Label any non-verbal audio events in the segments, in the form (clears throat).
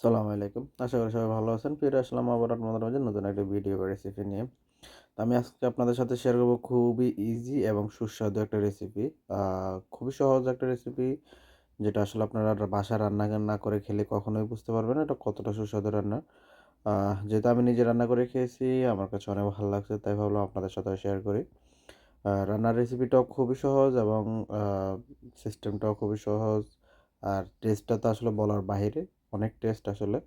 সালাম আলাইকুম। আশা করি সবাই ভালো আছেন। ফিরে আসলাম আবার আপনাদের মাঝে নতুন একটা ভিডিও রেসিপি নিয়ে। তো আমি আজকে আপনাদের সাথে শেয়ার করব খুবই ইজি এবং সুস্বাদু একটা রেসিপি খুবই সহজ একটা রেসিপি যেটা আসলে আপনারা বাসা রান্না না করে খেলে কখনোই বুঝতে পারবেন এটা কতটা সুস্বাদু রান্না। যেহেতু আমি নিজে রান্না করে খেয়েছি, আমার কাছে অনেক ভালো লাগছে, তাই ভাবলাম আপনাদের সাথে শেয়ার করি। রান্নার রেসিপিটাও খুবই সহজ এবং সিস্টেমটাও খুবই সহজ। আর টেস্টটা তো আসলে বলার বাইরে। অনেক টেস্ট আসলে।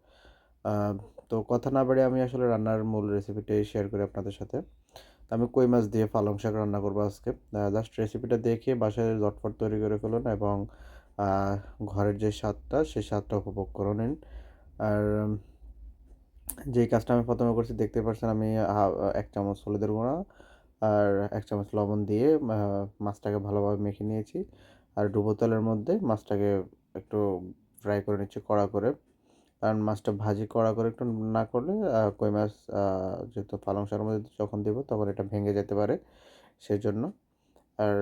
তো কথা না বাড়িয়ে আমি আসলে রান্নার মূল রেসিপিটাই শেয়ার করি আপনাদের সাথে। আমি কই মাছ দিয়ে পালং শাক রান্না করব আজকে? জাস্ট রেসিপিটা দেখে বাসায় জটফট তৈরি করে ফেলুন এবং ঘরের যে স্বাদটা সেই স্বাদটা উপভোগ করে নিন আর যেই কাজটা আমি প্রথমে করছি দেখতে পাচ্ছেন আমি এক চামচ হলুদের গুঁড়া আর এক চামচ লবণ দিয়ে মাছটাকে ভালোভাবে মেখে নিয়েছি। আর ডুবো তেলের মধ্যে মাছটাকে একটু ফ্রাই করে নিচ্ছি কড়া করে। কারণ মাছটা ভাজি কড়া করে একটু না করলে কই মাছ যেহেতু পালং শাকের মধ্যে যখন দেবো তখন এটা ভেঙে যেতে পারে সেই জন্য আর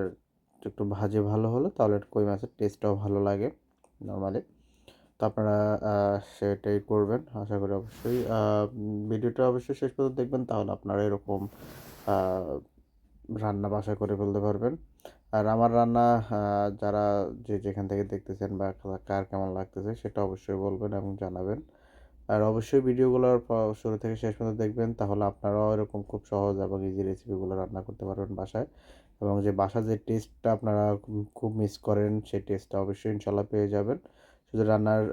একটু ভাজি ভালো হলো তাহলে কই মাছের টেস্টটাও ভালো লাগে নর্মালি তো আপনারা সেটাই করবেন আশা করি অবশ্যই। ভিডিওটা অবশ্যই শেষ পর্যন্ত দেখবেন, তাহলে আপনারা এরকম রান্না বাসা করে ফেলতে পারবেন। আর আমার রান্না যারা যে যেখান থেকে দেখতেছেন বা কার কেমন লাগতেছে সেটা অবশ্যই বলবেন এবং জানাবেন। আর অবশ্যই ভিডিওগুলোর শুরু থেকে শেষ পর্যন্ত দেখবেন, তাহলে আপনারাও এরকম খুব সহজ এবং ইজি রেসিপিগুলো রান্না করতে পারবেন বাসায়। এবং যে বাসার যে টেস্টটা আপনারা খুব মিস করেন, সেই টেস্টটা অবশ্যই ইনশাল্লাহ পেয়ে যাবেন। শুধু রান্নার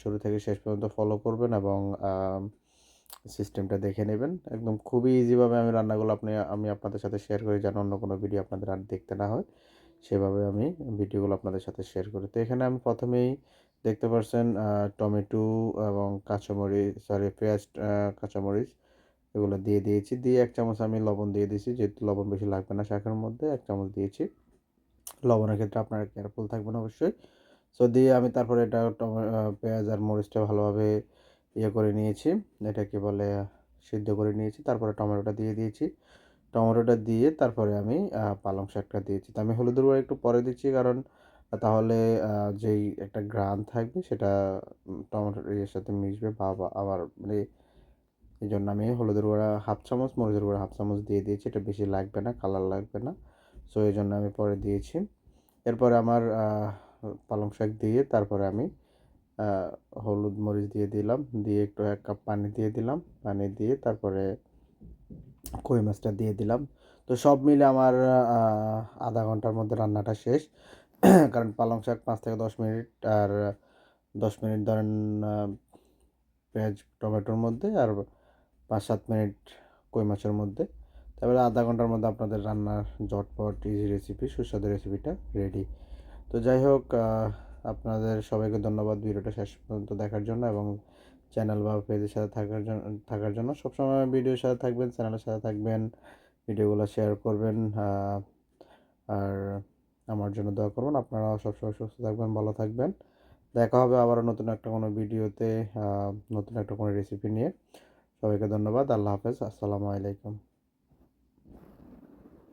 শুরু থেকে শেষ পর্যন্ত ফলো করবেন এবং সিস্টেমটা দেখে নেবেন। একদম খুবই ইজিভাবে আমি রান্নাগুলো আপনি, আমি আপনাদের সাথে শেয়ার করি যেন অন্য কোনো ভিডিও আপনাদের আর দেখতে না হয়। সেভাবে আমি ভিডিওগুলো আপনাদের সাথে শেয়ার করি। তো এখানে আমি প্রথমেই দেখতে পাচ্ছেন টমেটো এবং কাঁচামরিচ সরি পেঁয়াজ কাঁচামরিচ এগুলো দিয়ে দিয়েছি। দিয়ে এক চামচ আমি লবণ দিয়ে দিয়েছি, যেহেতু লবণ বেশি লাগবে না শাকের মধ্যে, এক চামচ দিয়েছি। লবণের ক্ষেত্রে আপনারা কেয়ারফুল থাকবেন অবশ্যই। সো দিয়ে আমি তারপরে এটা টমে পেঁয়াজ আর মরিচটা ভালোভাবে ইয়ে করে নিয়েছি, এটাকে বলে সিদ্ধ করে নিয়েছি, তারপরে টমেটোটা দিয়ে দিয়েছি। টমেটোটা দিয়ে তারপরে আমি পালং শাকটা দিয়েছি। তো আমি হলুদের গুঁড়ো একটু পরে দিচ্ছি, কারণ তাহলে যেই একটা গ্রান থাকবে সেটা টমেটোর ইয়ের সাথে মিশবে বা আবার মানে এই জন্য আমি হলুদের গুঁড়া হাফ চামচ, মরিচের গুঁড়া হাফ চামচ দিয়ে দিয়েছি। এটা বেশি লাগবে না, কালার লাগবে না। সো, এই জন্য আমি পরে দিয়েছি। এরপরে আমার পালং শাক দিয়ে তারপরে আমি হলুদ মরিচ দিয়ে দিলাম। দিয়ে একটু এক কাপ পানি দিয়ে দিলাম। পানি দিয়ে তারপরে কই মাছটা দিয়ে দিলাম। তো সব মিলে আমার আধা ঘণ্টার মধ্যে রান্নাটা শেষ। (clears throat) কারণ পালং শাক পাঁচ থেকে দশ মিনিট আর দশ মিনিট ধরেন পেঁয়াজ, টমেটোর মধ্যে আর পাঁচ সাত মিনিট কই মাছের মধ্যে। তারপরে আধা ঘণ্টার মধ্যে আপনাদের রান্নার ঝটপট ইজি রেসিপি সুস্বাদু রেসিপিটা রেডি তো যাই হোক আপনাদের সবাইকে ধন্যবাদ ভিডিওটা শেষ পর্যন্ত দেখার জন্য এবং চ্যানেল বা পেজের সাথে থাকার জন্য থাকার জন্য। সবসময় ভিডিওর সাথে থাকবেন, চ্যানেলের সাথে থাকবেন, ভিডিওগুলো শেয়ার করবেন আর আমার জন্য দোয়া করবেন। আপনারাও সবসময় সুস্থ থাকবেন, ভালো থাকবেন। দেখা হবে আবারও নতুন একটা কোনো ভিডিওতে নতুন একটা কোনো রেসিপি নিয়ে। সবাইকে ধন্যবাদ, আল্লাহ হাফেজ, আসসালামু আলাইকুম।